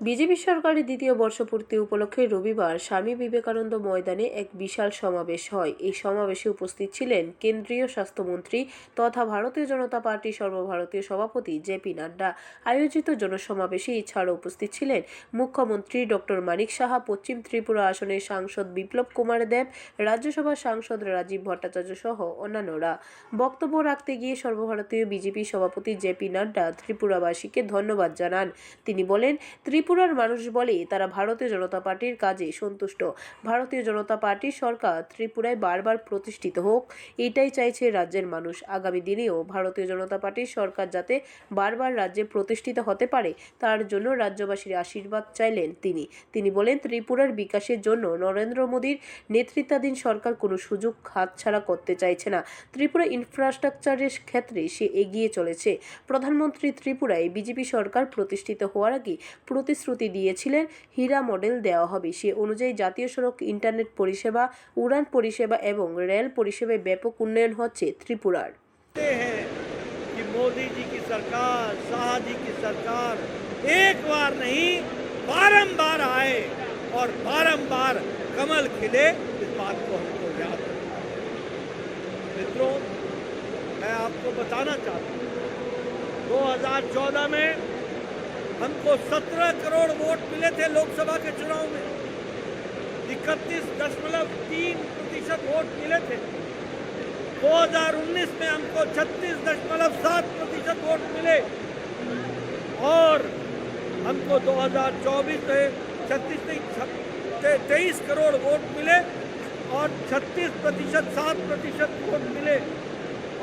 BJP সরকারের দ্বিতীয় বর্ষপূর্তি উপলক্ষে রবিবার স্বামী বিবেকানন্দ ময়দানে এক বিশাল সমাবেশ হয়। এই সমাবেশে উপস্থিত ছিলেন কেন্দ্রীয় স্বাস্থ্যমন্ত্রী তথা ভারতীয় জনতা পার্টি সর্বভারতীয় সভাপতি জেপি নাড্ডা। আয়োজিত জনসমাবেশে এছাড়াও উপস্থিত ছিলেন মুখ্যমন্ত্রী ডক্টর মানিক সাহা, পশ্চিম ত্রিপুরা আসনের সাংসদ বিপ্লব কুমার দেব, রাজ্যসভার সাংসদ রাজীব ভট্টাচার্য সহ অন্যান্যরা। বক্তব্য রাখতে গিয়ে সর্বভারতীয় বিজেপি সভাপতি জেপি নাড্ডা ত্রিপুরাবাসীকে ধন্যবাদ জানান। তিনি বলেন ত্রিপুরার মানুষ বলে তারা ভারতীয় জনতা পার্টির কাজে সন্তুষ্ট। ভারতীয় জনতা পার্টির সরকার ত্রিপুরায় বারবার প্রতিষ্ঠিত হোক, এটাই চাইছে রাজ্যের মানুষ। আগামী দিনেও ভারতীয় জনতা পার্টির সরকার যাতে বারবার রাজ্যে প্রতিষ্ঠিত হতে পারে, তার জন্য রাজ্যবাসীর আশীর্বাদ চাইলেন তিনি। তিনি বলেন, ত্রিপুরার বিকাশের জন্য নরেন্দ্র মোদীর নেতৃত্বাধীন সরকার কোনো সুযোগ হাতছাড়া করতে চাইছে না। ত্রিপুরা ইনফ্রাস্ট্রাকচারের ক্ষেত্রে সে এগিয়ে চলেছে। প্রধানমন্ত্রী ত্রিপুরায় বিজেপি সরকার প্রতিষ্ঠিত হওয়ার আগে প্রতিশ্রুতি দিয়েছিলেন হীরা মডেল দেওয়া হবে সে অনুযায়ী জাতীয় সড়ক ইন্টারনেট পরিষেবা উড়ান পরিষেবা এবং রেল পরিষেবায় ব্যাপক উন্নয়ন হচ্ছে ত্রিপুরার कहते हैं कि मोदी जी की सरकार शाह जी की सरकार एक बार नहीं बारंबार आए और बारंबार कमल खिले इस बात को हमको याद है मित्रों मैं आपको बताना चाहता हूँ 2014 में हमको 17 करोड़ वोट मिले थे लोकसभा के चुनाव में। इकतीस दशमलव तीन प्रतिशत वोट मिले थे। 2019 में हमको छत्तीस दशमलव सात प्रतिशत वोट मिले। और हमको 2024 में छत्तीस नहीं तेईस करोड़ वोट मिले और 36 प्रतिशत, सात प्रतिशत वोट मिले।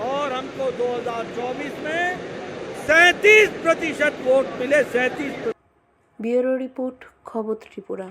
और हमको 2024 में सैंतीस प्रतिशत वोट मिले सैंतीस ब्यूरो रिपोर्ट खबर त्रिपुरा